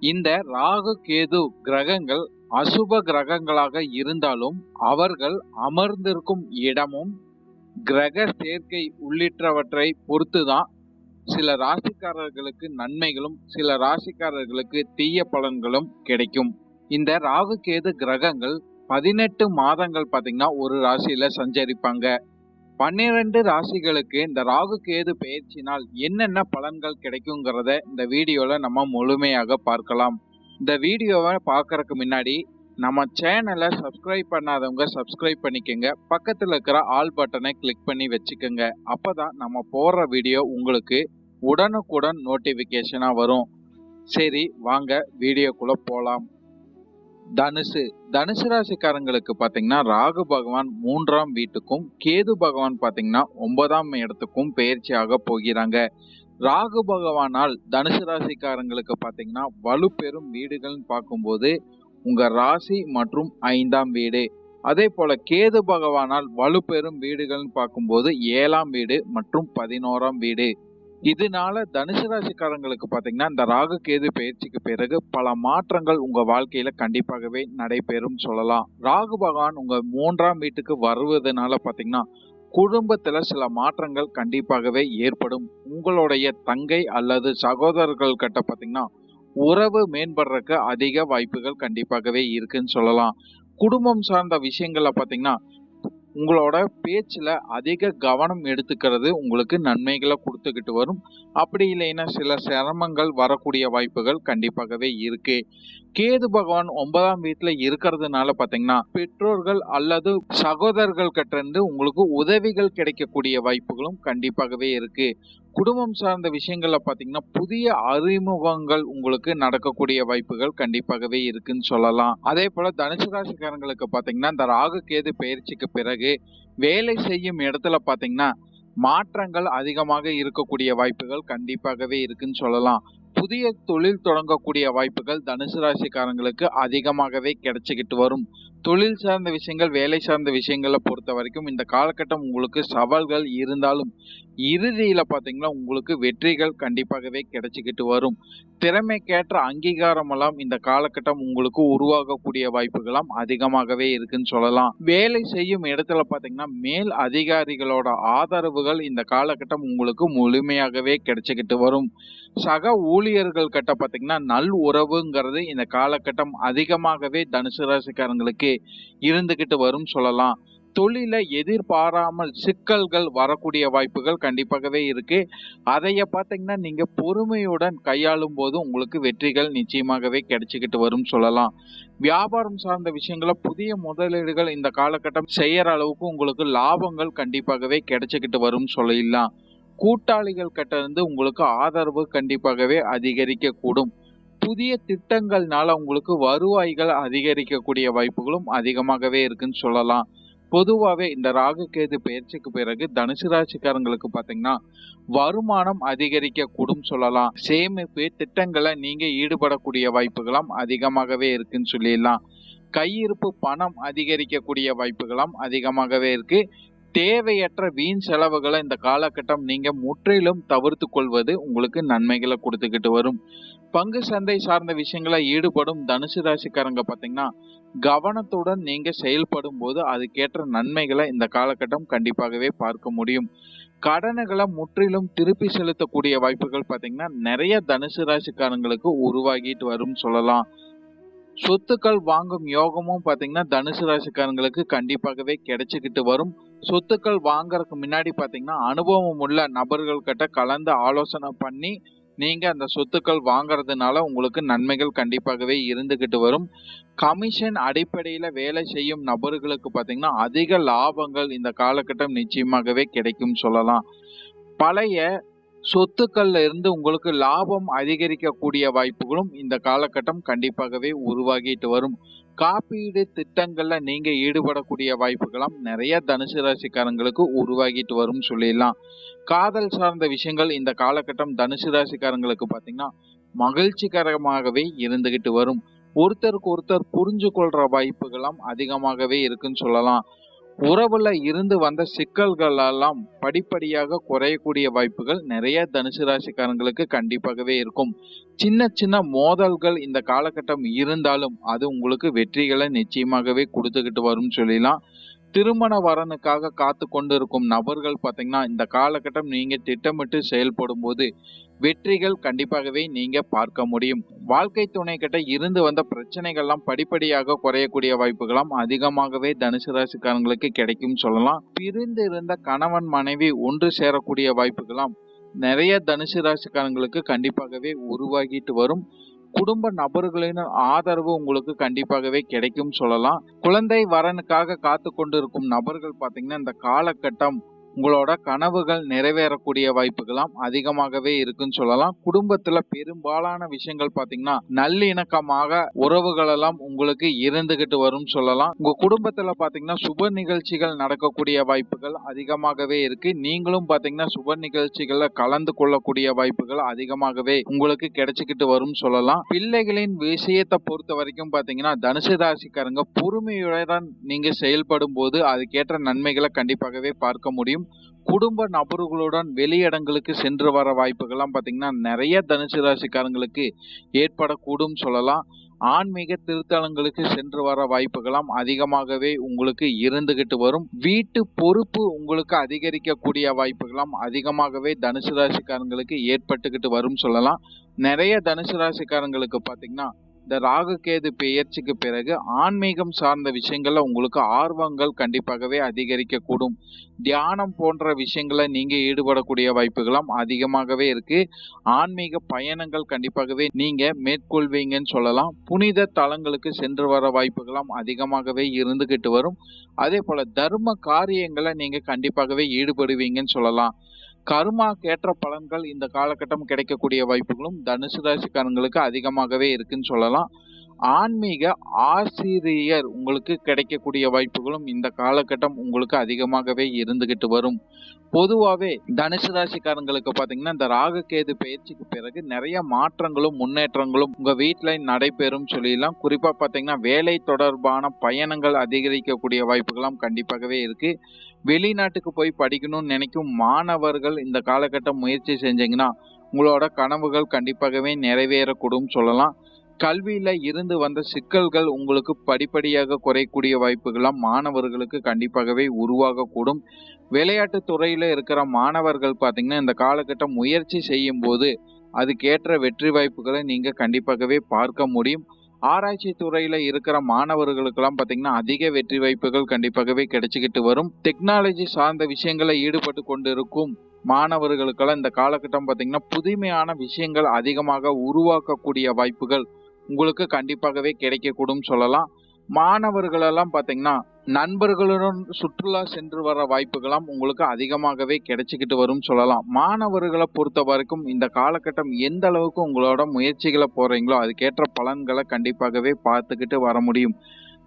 இந்த ராகு கேது கிரகங்கள் அசுப கிரகங்களாக இருந்தாலும் அவர்கள் அமர்ந்திருக்கும் இடமும் கிரக சேர்க்கை உள்ளிட்டவற்றை பொறுத்துதான் சில ராசிக்காரர்களுக்கு நன்மைகளும் சில ராசிக்காரர்களுக்கு தீய பலன்களும் கிடைக்கும். இந்த ராகு கேது கிரகங்கள் பதினெட்டு மாதங்கள் பார்த்தீங்கன்னா ஒரு ராசியில சஞ்சரிப்பாங்க. பன்னிரண்டு ராசிகளுக்கு இந்த ராகு கேது பயிற்சினால் என்னென்ன பலன்கள் கிடைக்குங்கிறத இந்த வீடியோல நம்ம முழுமையாக பார்க்கலாம். இந்த வீடியோவை பார்க்கறதுக்கு முன்னாடி நம்ம சேனலை சப்ஸ்கிரைப் பண்ணாதவங்க சப்ஸ்கிரைப் பண்ணிக்கோங்க. பக்கத்தில் இருக்கிற ஆல் பட்டனை கிளிக் பண்ணி வச்சுக்கோங்க. அப்பதான் நம்ம போடுற வீடியோ உங்களுக்கு உடனுக்குடன் நோட்டிஃபிகேஷனாக வரும். சரி வாங்க வீடியோக்குள்ள போகலாம் தனுசு தனுசு ராசிக்காரங்களுக்கு பார்த்தீங்கன்னா ராகு பகவான் மூன்றாம் வீட்டுக்கும் கேது பகவான் பார்த்தீங்கன்னா ஒன்பதாம் இடத்துக்கும் பயிற்சியாக போகிறாங்க. ராகு பகவானால் தனுசு ராசிக்காரங்களுக்கு பார்த்தீங்கன்னா வலுப்பெறும் வீடுகள்னு பார்க்கும்போது உங்கள் ராசி மற்றும் ஐந்தாம் வீடு. அதே போல கேது பகவானால் வலுப்பெறும் வீடுகள்னு பார்க்கும்போது ஏழாம் வீடு மற்றும் பதினோராம் வீடு. இதனால தனுசு ராசிக்காரங்களுக்கு பாத்தீங்கன்னா இந்த ராகு கேது பயிற்சிக்கு பிறகு பல மாற்றங்கள் உங்க வாழ்க்கையில கண்டிப்பாகவே நடைபெறும் சொல்லலாம். ராகு பகவான் உங்க மூன்றாம் வீட்டுக்கு வருவதனால பாத்தீங்கன்னா குடும்பத்துல சில மாற்றங்கள் கண்டிப்பாகவே ஏற்படும். உங்களுடைய தங்கை அல்லது சகோதரர்கள் கிட்ட பாத்தீங்கன்னா உறவு மேம்படுறதுக்கு அதிக வாய்ப்புகள் கண்டிப்பாகவே இருக்குன்னு சொல்லலாம். குடும்பம் சார்ந்த விஷயங்கள்ல பாத்தீங்கன்னா உங்களோட பேச்சில் அதிக கவனம் எடுத்துக்கிறது உங்களுக்கு நன்மைகளை கொடுத்துக்கிட்டு வரும். அப்படி இல்லைன்னா சில சிரமங்கள் வரக்கூடிய வாய்ப்புகள் கண்டிப்பாகவே இருக்கு. கேது பகவான் ஒன்பதாம் வீட்டில் இருக்கிறதுனால பார்த்தீங்கன்னா பெற்றோர்கள் அல்லது சகோதரர்கள் கிட்ட இருந்து உங்களுக்கு உதவிகள் கிடைக்கக்கூடிய வாய்ப்புகளும் கண்டிப்பாகவே இருக்கு. குடும்பம் சார்ந்த விஷயங்கள்ல பாத்தீங்கன்னா புதிய அறிமுகங்கள் உங்களுக்கு நடக்கக்கூடிய வாய்ப்புகள் கண்டிப்பாகவே இருக்குன்னு சொல்லலாம். அதே போல தனுசு ராசிக்காரங்களுக்கு பாத்தீங்கன்னா இந்த ராகு கேது பயிற்சிக்கு பிறகு வேலை செய்யும் இடத்துல பாத்தீங்கன்னா மாற்றங்கள் அதிகமாக இருக்கக்கூடிய வாய்ப்புகள் கண்டிப்பாகவே இருக்குன்னு சொல்லலாம். புதிய தொழில் தொடங்கக்கூடிய வாய்ப்புகள் தனுசு ராசிக்காரங்களுக்கு அதிகமாகவே கிடைச்சிக்கிட்டு வரும். தொழில் சார்ந்த விஷயங்கள் வேலை சார்ந்த விஷயங்களை பொறுத்த வரைக்கும் இந்த காலகட்டம் உங்களுக்கு சவால்கள் இருந்தாலும் இறுதியில் பார்த்தீங்கன்னா உங்களுக்கு வெற்றிகள் கண்டிப்பாகவே கிடைச்சிக்கிட்டு வரும். திறமைக்கேற்ற அங்கீகாரம் எல்லாம் இந்த காலகட்டம் உங்களுக்கு உருவாகக்கூடிய வாய்ப்புகளாம் அதிகமாகவே இருக்குன்னு சொல்லலாம். வேலை செய்யும் இடத்துல பார்த்தீங்கன்னா மேல் அதிகாரிகளோட ஆதரவுகள் இந்த காலகட்டம் உங்களுக்கு முழுமையாகவே கிடைச்சிக்கிட்டு வரும். சக ஊழியர்கள் கிட்ட பார்த்தீங்கன்னா நல் உறவுங்கிறது இந்த காலகட்டம் அதிகமாகவே தனுசு ராசிக்காரங்களுக்கு இருந்துகிட்டு வரும் சொல்லலாம். தொழில எதிர்பாராமல் சிக்கல்கள் வரக்கூடிய வாய்ப்புகள் கண்டிப்பாகவே இருக்கு. அதைய பார்த்தீங்கன்னா நீங்க பொறுமையுடன் கையாளும் போது உங்களுக்கு வெற்றிகள் நிச்சயமாகவே கிடைச்சிக்கிட்டு வரும் சொல்லலாம். வியாபாரம் சார்ந்த விஷயங்கள புதிய முதலீடுகள் இந்த காலகட்டம் செய்யற அளவுக்கு உங்களுக்கு லாபங்கள் கண்டிப்பாகவே கிடைச்சிக்கிட்டு வரும் சொல்லலாம் கூட்டாளிகள் கிட்ட இருந்து உங்களுக்கு ஆதரவு கண்டிப்பாகவே அதிகரிக்க கூடும் புதிய திட்டங்கள்னால உங்களுக்கு வருவாய்கள் அதிகரிக்கக்கூடிய வாய்ப்புகளும் அதிகமாகவே இருக்குன்னு சொல்லலாம். பொதுவாகவே இந்த ராகு கேது பயிற்சிக்கு பிறகு தனுசு ராசிக்காரங்களுக்கு பார்த்தீங்கன்னா வருமானம் அதிகரிக்க கூடும் சொல்லலாம். சேமிப்பு திட்டங்களை நீங்க ஈடுபடக்கூடிய வாய்ப்புகளும் அதிகமாகவே இருக்குன்னு சொல்லிடலாம். கையிருப்பு பணம் அதிகரிக்கக்கூடிய வாய்ப்புகளும் அதிகமாகவே இருக்கு. தேவையற்ற வீண் செலவுகளை இந்த காலகட்டம் நீங்க முற்றிலும் தவிர்த்து கொள்வது உங்களுக்கு நன்மைகளை கொடுத்துக்கிட்டு வரும். பங்கு சந்தை சார்ந்த விஷயங்களை ஈடுபடும் தனுசு ராசிக்காரங்க பார்த்தீங்கன்னா கவனத்துடன் நீங்க செயல்படும் போது அதுக்கேற்ற நன்மைகளை இந்த காலகட்டம் கண்டிப்பாகவே பார்க்க முடியும். கடனுகளை முற்றிலும் திருப்பி செலுத்தக்கூடிய வாய்ப்புகள் பார்த்தீங்கன்னா நிறைய தனுசு ராசிக்காரங்களுக்கு உருவாகிட்டு வரும் சொல்லலாம். சொத்துக்கள் வாங்கும் யோகமும் பாத்தீங்கன்னா தனுசு ராசிக்காரங்களுக்கு கண்டிப்பாகவே கிடைச்சிக்கிட்டு வரும். சொத்துக்கள் வாங்கறதுக்கு முன்னாடி பாத்தீங்கன்னா அனுபவம் உள்ள நபர்கள்கிட்ட கலந்து ஆலோசனை பண்ணி நீங்க அந்த சொத்துக்கள் வாங்குறதுனால உங்களுக்கு நன்மைகள் கண்டிப்பாகவே இருந்துகிட்டு வரும். கமிஷன் அடிப்படையில வேலை செய்யும் நபர்களுக்கு பாத்தீங்கன்னா அதிக லாபங்கள் இந்த காலகட்டம் நிச்சயமாகவே கிடைக்கும் சொல்லலாம். பழைய சொத்துக்கள்ல இருந்து உங்களுக்கு லாபம் அதிகரிக்கக்கூடிய வாய்ப்புகளும் இந்த காலகட்டம் கண்டிப்பாகவே உருவாகிட்டு வரும். காப்பீடு திட்டங்கள்ல நீங்க ஈடுபடக்கூடிய வாய்ப்புகளும் நிறைய தனுசு ராசிக்காரங்களுக்கு உருவாகிட்டு வரும் சொல்லிடலாம். காதல் சார்ந்த விஷயங்கள் இந்த காலகட்டம் தனுசு ராசிக்காரங்களுக்கு பாத்தீங்கன்னா மகிழ்ச்சிகரமாகவே இருந்துகிட்டு வரும். ஒருத்தருக்கு ஒருத்தர் புரிஞ்சு கொள்ற வாய்ப்புகளும் அதிகமாகவே இருக்குன்னு சொல்லலாம். உறவுல இருந்து வந்த சிக்கல்கள் எல்லாம் படிப்படியாக குறையக்கூடிய வாய்ப்புகள் நிறைய தனுசு ராசிக்காரங்களுக்கு கண்டிப்பாகவே இருக்கும். சின்ன சின்ன மோதல்கள் இந்த காலகட்டம் இருந்தாலும் அது உங்களுக்கு வெற்றிகளை நிச்சயமாகவே கொடுத்துக்கிட்டு வரும்னு சொல்லலாம். திருமண வரனுக்காக காத்து கொண்டு இருக்கும் நபர்கள் பார்த்தீங்கன்னா இந்த காலகட்டம் நீங்க திட்டமிட்டு செயல்படும் போது வெற்றிகள் கண்டிப்பாகவே நீங்க பார்க்க முடியும். வாழ்க்கை துணை கிட்ட இருந்து வந்த பிரச்சனைகள்லாம் படிப்படியாக குறையக்கூடிய வாய்ப்புகளாம் அதிகமாகவே தனுசு ராசிக்காரங்களுக்கு கிடைக்கும் சொல்லலாம். பிரிந்து இருந்த கணவன் மனைவி ஒன்று சேரக்கூடிய வாய்ப்புகளாம் நிறைய தனுசு ராசிக்காரங்களுக்கு கண்டிப்பாகவே உருவாகிட்டு வரும். குடும்ப நபர்களின் ஆதரவு உங்களுக்கு கண்டிப்பாகவே கிடைக்கும் சொல்லலாம். குழந்தை வரனுக்காக காத்து கொண்டிருக்கும் நபர்கள் பாத்தீங்கன்னா இந்த காலகட்டம் உங்களோட கனவுகள் நிறைவேறக்கூடிய வாய்ப்புகளாம் அதிகமாகவே இருக்குன்னு சொல்லலாம். குடும்பத்துல பெரும்பாலான விஷயங்கள் பாத்தீங்கன்னா நல்லிணக்கமாக உறவுகள் எல்லாம் உங்களுக்கு இருந்துகிட்டு வரும் சொல்லலாம். உங்க குடும்பத்துல பாத்தீங்கன்னா சுப நிகழ்ச்சிகள் நடக்கக்கூடிய வாய்ப்புகள் அதிகமாகவே இருக்கு. நீங்களும் பாத்தீங்கன்னா சுப நிகழ்ச்சிகள்ல கலந்து கொள்ளக்கூடிய வாய்ப்புகள் அதிகமாகவே உங்களுக்கு கிடைச்சிக்கிட்டு வரும் சொல்லலாம். பிள்ளைகளின் விஷயத்தை பொறுத்த வரைக்கும் பாத்தீங்கன்னா தனுசு ராசிக்காரங்க பொறுமையுடன் நீங்க செயல்படும் போது அதுக்கேற்ற நன்மைகளை கண்டிப்பாகவே பார்க்க முடியும். குடும்ப நபர்களுடன் வெளியிடங்களுக்கு சென்று வர வாய்ப்புகள்லாம் பார்த்தீங்கன்னா நிறைய தனுசு ராசிக்காரங்களுக்கு ஏற்படக்கூடும் சொல்லலாம். ஆன்மீக திருத்தலங்களுக்கு சென்று வர வாய்ப்புகளாம் அதிகமாகவே உங்களுக்கு இருந்துகிட்டு வரும். வீட்டு பொறுப்பு உங்களுக்கு அதிகரிக்கக்கூடிய வாய்ப்புகளும் அதிகமாகவே தனுசு ராசிக்காரங்களுக்கு ஏற்பட்டுக்கிட்டு வரும் சொல்லலாம். நிறைய தனுசு ராசிக்காரங்களுக்கு பார்த்தீங்கன்னா இந்த ராகுகேது பெயர்ச்சிக்கு பிறகு ஆன்மீகம் சார்ந்த விஷயங்களில் உங்களுக்கு ஆர்வங்கள் கண்டிப்பாகவே அதிகரிக்க கூடும் தியானம் போன்ற விஷயங்களை நீங்க ஈடுபடக்கூடிய வாய்ப்புகளும் அதிகமாகவே இருக்கு. ஆன்மீக பயணங்கள் கண்டிப்பாகவே நீங்க மேற்கொள்வீங்கன்னு சொல்லலாம். புனித தலங்களுக்கு சென்று வர வாய்ப்புகளும் அதிகமாகவே இருந்துகிட்டு வரும். அதே போல தர்ம காரியங்களை நீங்கள் கண்டிப்பாகவே ஈடுபடுவீங்கன்னு சொல்லலாம். கருமா ஏற்ற பலன்கள் இந்த காலகட்டம் கிடைக்கக்கூடிய வாய்ப்புகளும் தனுசு ராசிக்காரங்களுக்கு அதிகமாகவே இருக்குன்னு சொல்லலாம். ஆன்மீக ஆசிரியர் உங்களுக்கு கிடைக்கக்கூடிய வாய்ப்புகளும் இந்த காலகட்டம் உங்களுக்கு அதிகமாகவே இருந்துகிட்டு வரும். பொதுவாகவே தனுசு ராசிக்காரங்களுக்கு பார்த்தீங்கன்னா இந்த ராகு கேது பயிற்சிக்கு பிறகு நிறைய மாற்றங்களும் முன்னேற்றங்களும் உங்க வீட்டில் நடைபெறும் சொல்லிடலாம் குறிப்பாக பார்த்தீங்கன்னா வேலை தொடர்பான பயணங்கள் அதிகரிக்கக்கூடிய வாய்ப்புகள்லாம் கண்டிப்பாகவே இருக்கு. வெளிநாட்டுக்கு போய் படிக்கணும்னு நினைக்கும் மாணவர்கள் இந்த காலகட்டம் முயற்சி செஞ்சீங்கன்னா உங்களோட கனவுகள் கண்டிப்பாகவே நிறைவேறக்கூடும் சொல்லலாம். கல்வியில இருந்து வந்த சிக்கல்கள் உங்களுக்கு படிப்படியாக குறையக்கூடிய வாய்ப்புகளாம் மாணவர்களுக்கு கண்டிப்பாகவே உருவாகக்கூடும். விளையாட்டு துறையில இருக்கிற மாணவர்கள் பாத்தீங்கன்னா இந்த காலகட்டம் முயற்சி செய்யும் போது அதுக்கேற்ற வெற்றி வாய்ப்புகளை நீங்க கண்டிப்பாகவே பார்க்க முடியும். ஆராய்ச்சி துறையில இருக்கிற மாணவர்களுக்கெல்லாம் பாத்தீங்கன்னா அதிக வெற்றி வாய்ப்புகள் கண்டிப்பாகவே கிடைச்சிக்கிட்டு வரும். டெக்னாலஜி சார்ந்த விஷயங்களை ஈடுபட்டு கொண்டு இருக்கும் மாணவர்களுக்கெல்லாம் இந்த காலகட்டம் பாத்தீங்கன்னா புதுமையான விஷயங்கள் அதிகமாக உருவாக்கக்கூடிய வாய்ப்புகள் உங்களுக்கு கண்டிப்பாகவே கிடைக்கக்கூடும் சொல்லலாம். மாணவர்களெல்லாம் பார்த்தீங்கன்னா நண்பர்களுடன் சுற்றுலா சென்று வர வாய்ப்புகளாம் உங்களுக்கு அதிகமாகவே கிடைச்சிக்கிட்டு வரும் சொல்லலாம். மாணவர்களை பொறுத்த வரைக்கும் இந்த காலகட்டம் எந்த அளவுக்கு உங்களோட முயற்சிகளை போறீங்களோ அதுக்கேற்ற பலன்களை கண்டிப்பாகவே பார்த்துக்கிட்டு வர முடியும்.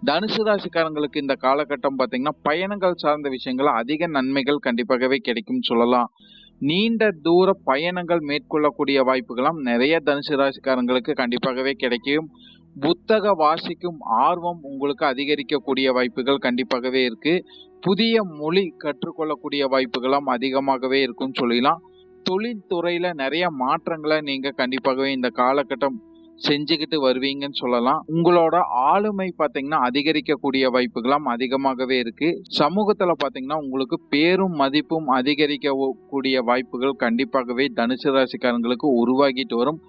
தனுசு ராசிக்காரங்களுக்கு இந்த காலகட்டம் பார்த்தீங்கன்னா பயணங்கள் சார்ந்த விஷயங்கள் அதிக நன்மைகள் கண்டிப்பாகவே கிடைக்கும் சொல்லலாம். நீண்ட தூர பயணங்கள் மேற்கொள்ளக்கூடிய வாய்ப்புகளும் நிறைய தனுசு ராசிக்காரங்களுக்கு கண்டிப்பாகவே கிடைக்கும். புத்தக வாசிக்கும் ஆர்வம் உங்களுக்கு அதிகரிக்கக்கூடிய வாய்ப்புகள் கண்டிப்பாகவே இருக்கு. புதிய மொழி கற்றுக்கொள்ளக்கூடிய வாய்ப்புகளும் அதிகமாகவே இருக்கும்னு சொல்லலாம் தொழில்துறையில நிறைய மாற்றங்களை நீங்க கண்டிப்பாகவே இந்த காலகட்டம் செஞ்சுக்கிட்டு வருவீங்கன்னு சொல்லலாம். உங்களோட ஆளுமை பார்த்தீங்கன்னா அதிகரிக்கக்கூடிய வாய்ப்புகளும் அதிகமாகவே இருக்கு. சமூகத்துல பார்த்தீங்கன்னா உங்களுக்கு பேரும் மதிப்பும் அதிகரிக்கக்கூடிய வாய்ப்புகள் கண்டிப்பாகவே தனுசு ராசிக்காரங்களுக்கு உருவாகிட்டு வரும்.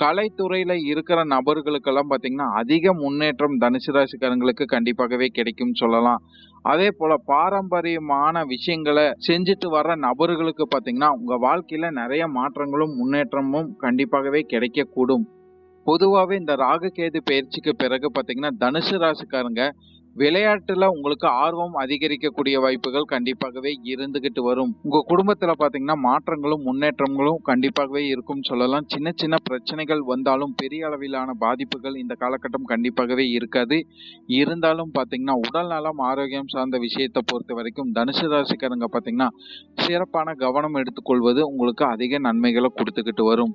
கலைத்துறையில இருக்கிற நபர்களுக்கெல்லாம் பார்த்தீங்கன்னா அதிக முன்னேற்றம் தனுசு ராசிக்காரங்களுக்கு கண்டிப்பாகவே கிடைக்கும் சொல்லலாம். அதே போல பாரம்பரியமான விஷயங்களை செஞ்சுட்டு வர்ற நபர்களுக்கு பார்த்தீங்கன்னா உங்க வாழ்க்கையில நிறைய மாற்றங்களும் முன்னேற்றமும் கண்டிப்பாகவே கிடைக்கக்கூடும். பொதுவாகவே இந்த ராகு கேது பயிற்சிக்கு பிறகு பார்த்தீங்கன்னா தனுசு ராசிக்காரங்க விளையாட்டுல உங்களுக்கு ஆர்வம் அதிகரிக்கக்கூடிய வாய்ப்புகள் கண்டிப்பாகவே இருந்துகிட்டு வரும். உங்க குடும்பத்துல பாத்தீங்கன்னா மாற்றங்களும் முன்னேற்றங்களும் கண்டிப்பாகவே இருக்கும் சொல்லலாம். சின்ன சின்ன பிரச்சனைகள் வந்தாலும் பெரிய அளவிலான பாதிப்புகள் இந்த காலகட்டம் கண்டிப்பாகவே இருக்காது. இருந்தாலும் பாத்தீங்கன்னா உடல் நலம் ஆரோக்கியம் சார்ந்த விஷயத்தை பொறுத்த வரைக்கும் தனுசு ராசிக்காரங்க பாத்தீங்கன்னா சிறப்பான கவனம் எடுத்துக்கொள்வது உங்களுக்கு அதிக நன்மைகளை கொடுத்துக்கிட்டு வரும்.